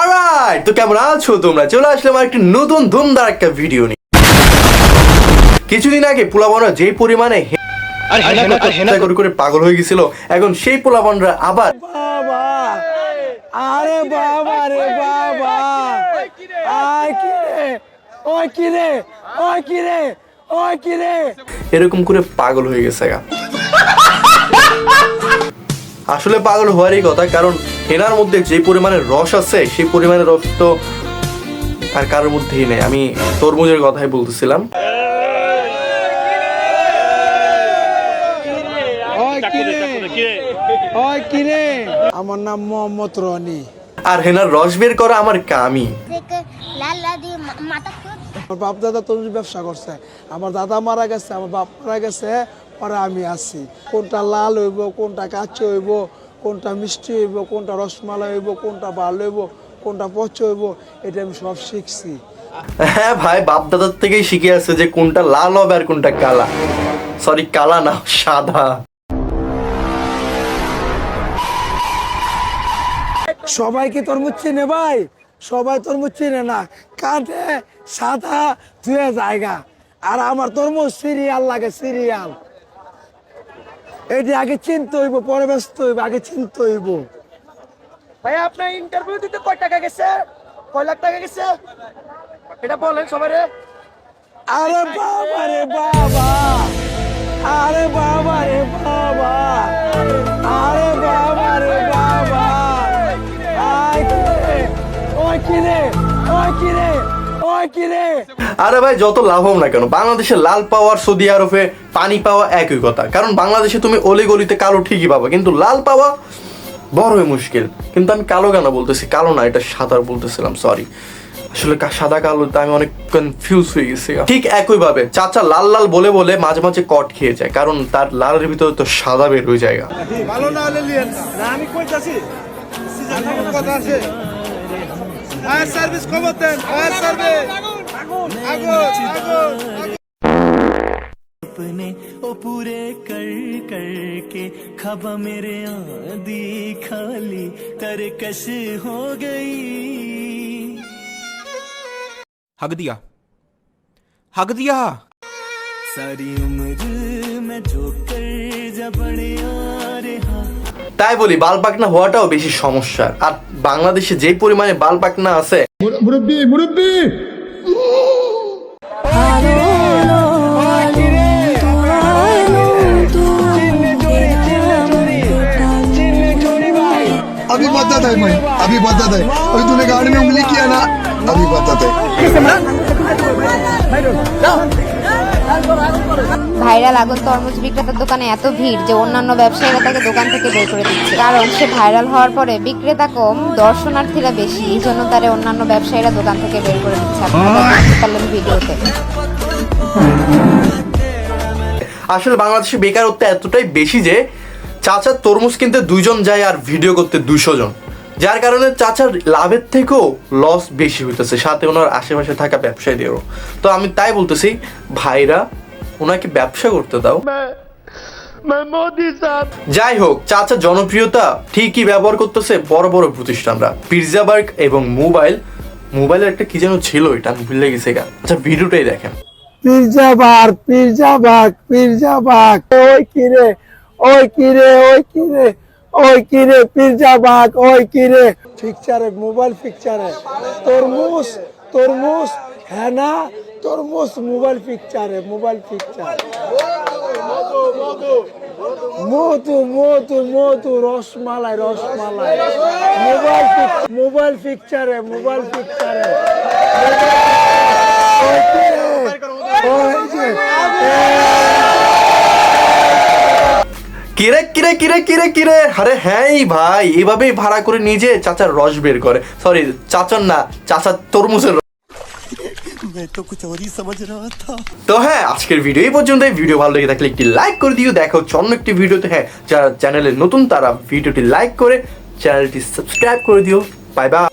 Alright তো কেমন আছো? তোমরা চলে আসলাম আর একটি নতুন ধুমধার একটা ভিডিও নিয়ে। কিছুদিন আগে পোলাবনরা যে পরিমাণে করে করে। পাগল হয়ে গেছিল এখন সেই পোলাবনরা আবার আরে বাবা রে বাবা। আয় কি রে? ওই কি রে? ওই কি রে? ওই কি রে? এরকম করে পাগল হয়ে গেছে গা। আসলে পাগল হওয়ারই কথা কারণ হেনার মধ্যে যে পরিমাণে রস আছে সেই পরিমাণে রস তো আর কারোর মধ্যেই নেই। আমি তরমুজের কথাই বলতেছিলাম। আমার নাম মোহাম্মদ রনি। আর হেনার রস বের করা আমার কামই। থেকে লাল লাল দিয়ে মা- মাথা খুব আমার বাপ দাদা তরমুজ ব্যবসা করছে। আমার দাদা মারা গেছে আমার বাপ মারা গেছে পরে আমি আছি। কোনটা লাল হইব কোনটা কাঁচা হইব কোনটা মিষ্টি হইব কোনটা রসমালাই হইব কোনটা ভালো হইব কোনটা পচ হইব এটা আমি সব শিখছি। হ্যাঁ ভাই বাপ দাদার থেকেই শিখে আসছে যে কোনটা লাল হবে আর কোনটা কালা। সরি কালা না সাদা। সবাই কি তরমুজ চিনে ভাই? সবাই তরমুজ চিনে না। কাঁধে সাদা ধুয়ে জায়গা। আর আমার তরমুজ সিরিয়াল লাগে সিরিয়াল। এটি আগে চিনতে হইব পরে ব্যস্ত হইব আগে চিনতে হইব। ভাই আপনার ইন্টারভিউ দিতে কয় টাকা গেছে? কয় লাখ টাকা গেছে? এটা বলেন সবাই আরে বাবা রে বাবা। আরে বাবা রে বাবা। আরে বাবা রে বাবা। আয় কিরে ওই কিরে ওই কিরে। আরে ভাই যত লাভ হোক না কেন বাংলাদেশে লাল পাওয়া আর সৌদি আরবে পানি পাওয়া একই কথা। কারণ বাংলাদেশে তুমি অলি গলিতে কালো ঠিকই পাবা কিন্তু লাল পাওয়া বড়ই মুশকিল। কিন্তু আমি কালো কেন বলতেছি কালো না এটা সাদা বলতেছিলাম সরি আসলে সাদা কালোতে আমি অনেক কনফিউজ হয়ে গেছি ঠিক একইভাবে চাচা লাল লাল বলে বলে মাঝে মাঝে কট খেয়ে যায় কারণ তার লালের ভিতরে তো সাদা বের হয়ে যায় ভালো না হলে না না আমি কইতাছি। সিজন কথা আছে। ফায়ার সার্ভিস খবর দেন ফায়ার সার্ভিস আগুন আগুন अपने ओ पूरे कर कर के खबा मेरे आदि खाली तरकश हो गई हक दिया हक दिया सारी उम्र मैं जो कर जा बड़े रहा তাই বলি বাল পাকনা হওয়াটাও বেশি সমস্যা আর বাংলাদেশে যে পরিমাণে বাল পাকনা আছে মুরব্বি মুরব্বি अभी बताता है मैं अभी बताता है अभी तूने गाड़ी में उंगली किया ना अभी बताता है ভাইরাল আগুন তরমুজ বিক্রেতার দোকানে এত ভিড় যে অন্যান্য ব্যবসায়ীরা তাকে দোকান থেকে বের করে দিচ্ছে। কারণ সে ভাইরাল হওয়ার পরে বিক্রেতা কম দর্শনার্থীরা বেশি এই জন্য তারা অন্যান্য ব্যবসায়ীরা দোকান থেকে বের করে দিচ্ছে। আপনারা দেখতে পারলেন ভিডিওতে। আসলে বাংলাদেশে বেকারত্ব এতটাই বেশি যে চাচার তরমুজ কিনতে দুইজন যায় আর ভিডিও করতে দুশো জন। যার কারণে চাচার লাভের থেকেও লস বেশি হইতেছে। সাথে ওনার আশেপাশে থাকা ব্যবসায়ীদেরও। তো আমি তাই বলতেছি ভাইরা ওনাকে ব্যবসা করতে দাও। যাই হোক চাচা জনপ্রিয়তা ঠিকই ব্যবহার করতেছে বড় বড় প্রতিষ্ঠানরা। পিৎজাবার্গ এবং মোবাইল মোবাইলের একটা কি যেন ছিল এটা আমি ভুলে গেছি গা। আচ্ছা ভিডিওটাই দেখেন। পিরজাবার পিরজাবাগ পিরজাবাগ ওই কিরে ওই কিরে ওই কিরে ওই কিরে পিরজাবাগ ওই কিরে পিকচারে মোবাইল পিকচারে তরমুজ তরমুজ, হেনা, তরমুজ মোবাইল পিকচারে মোবাইল পিকচার মধু মধু মধু, রসমালাই রসমালাই। মোবাইল মোবাইল পিকচারে মোবাইল পিকচারে ওই কিরে ওই যে কিরে কিরে কিরে কিরে কিরে? আরে হ্যাঁই ভাই এভাবেই ভাড়া করে নিজে চাচার রস বের করে। সরি চাচার না চাচার তরমুজের তো হ্যাঁ আজকের ভিডিও এই পর্যন্ত ভিডিও ভালো লেগে থাকলে একটি লাইক করে দিও। দেখো অন্য একটি ভিডিওতে হ্যাঁ যারা চ্যানেলে নতুন তারা ভিডিওটি লাইক করে চ্যানেলটি সাবস্ক্রাইব করে দিও। Bye bye